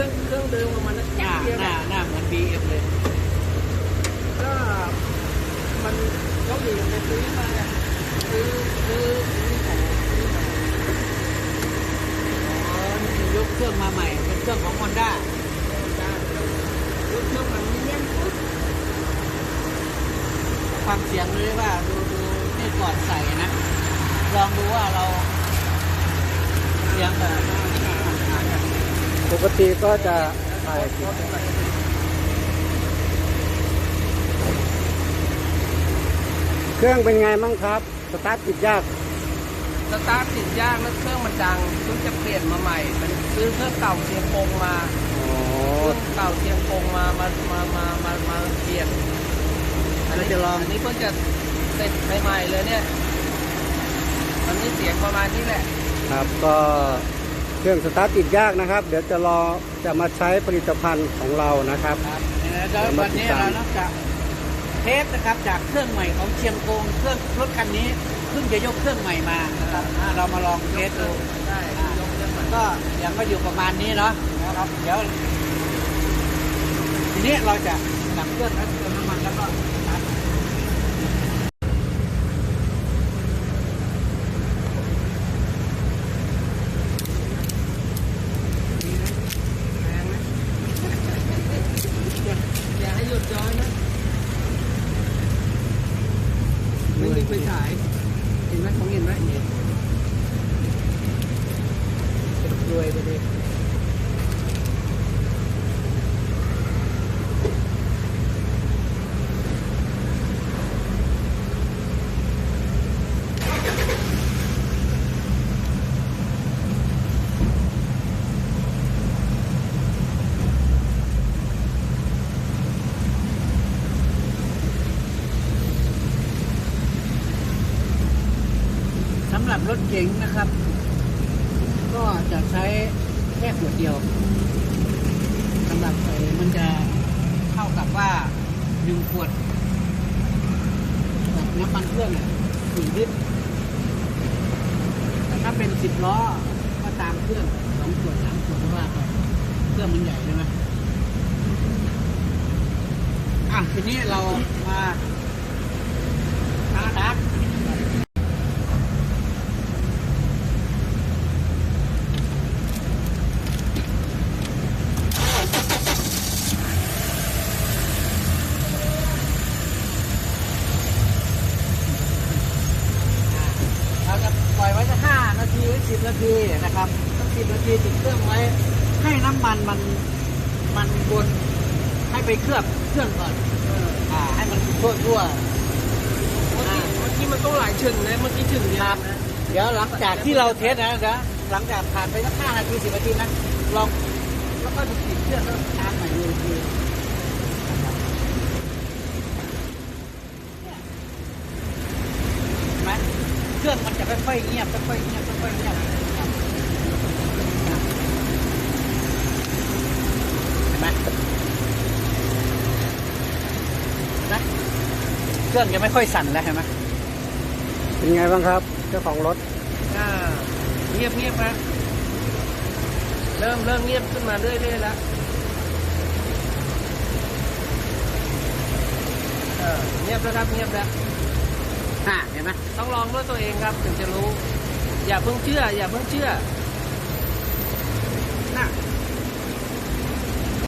รื่องเครื่องเดิมของมันหน้าเดียวหน้าะหน้าเหมือนบีเอ็มเลยก็มันก็มีไปซื้อมาซื้อซื้อคือยกเครื่องมาใหม่ เป็นเครื่องของฮอนด้าได้เครื่องมันมีเลี้ยนปุ๊บฟังเสียงเลยว่าดูดูนี่ก่อนใส่นะ ลองดูว่าเราเสียงแบบ กติก็จะถ่ายคลิปเครื่องเป็นไงมั่งครับ สตาร์ทติดยาก สตาร์ทติดยากแล้วเครื่องมันดังเพิ่งจะเปลี่ยนมาใหม่ มันซื้อเครื่องเก่าเชียงกงมาอ๋อเครื่องเก่าเชียงกงมา มา มา มา มามาเปลี่ยน อันนี้จะลองอันนี้เพิ่งจะเสร็จใหม่ๆเลยเนี่ยอันนี้เสียงประมาณนี้แหละ ครับก็ เครื่องสตาร์ทติดยากนะครับ เดี๋ยวจะรอจะมาใช้ผลิตภัณฑ์ของเรานะครับ ครับแล้ววันนี้เรานอกจากเทสนะครับจากเครื่องใหม่ของเชียงกงเครื่องรถคันนี้เพิ่งจะยกเครื่องใหม่มานะครับอ่าเรามาลองเทสดูได้ยกเครื่องมาก็ยังก็อยู่ประมาณนี้เนาะนะครับเดี๋ยวทีนี้เราจะดับเครื่องแล้วเติมน้ำมันแล้วก็สตาร์ท แรงไหมอย่าให้หยุดย้อยนะ ไฟฉาย เห็นไหมมองเห็นไหมำหรับรถเก๋งนะครับ ก็จะใช้แค่ขวดเดียวสำหรับเออมันจะเท่ากับว่าหนึ่งขวดแบบน้ำมันเครื่องสี่ลิตรแต่ถ้าเป็นสิบล้อก็ตามเครื่องสองขวดสามขวดเพราะว่าเครื่องมันใหญ่ใช่ไหมอะทีนี้เรามาทาดัก เราจะปล่อยไว้สักห้านาทีหรือ สิบนาทีนะครับสักสิบนาทีติดเครื่องไว้ ให้น้ำมันมันมันบนให้ไปเคลือบเครื่องก่อนอ่า ให้มันทั่วทั่วเมื่อกี้เมื่อกี้มันต้องหลายชึงนะเมื่อกี้ชึงเดียวนะเดี๋ยวหลังจากที่เราเทสนะเดี๋ยวหลังจากผ่านไปสักห้านาทีสิบนาทีนะลองแล้วก็ติดเครื่องแล้วตามใหม่เลยคือเห็นไหม เครื่องมันจะค่อยๆเงียบค่อยๆเงียบค่อยๆเงียบเห็นไหมนะเครื่องยังไม่ค่อยสั่นแล้วเห็นไหมเป็นไงบ้างครับ เจ้าของรถอ่าเงียบเงียบนะเริ่มเริ่มเงียบขึ้นมาเรื่อยๆแล้วเออเงียบแล้วครับเงียบแล้ว ห็นไหมต้องลองด้วยตัวเองครับถึงจะรู้ อย่าเพิ่งเชื่อ อย่าเพิ่งเชื่อนะ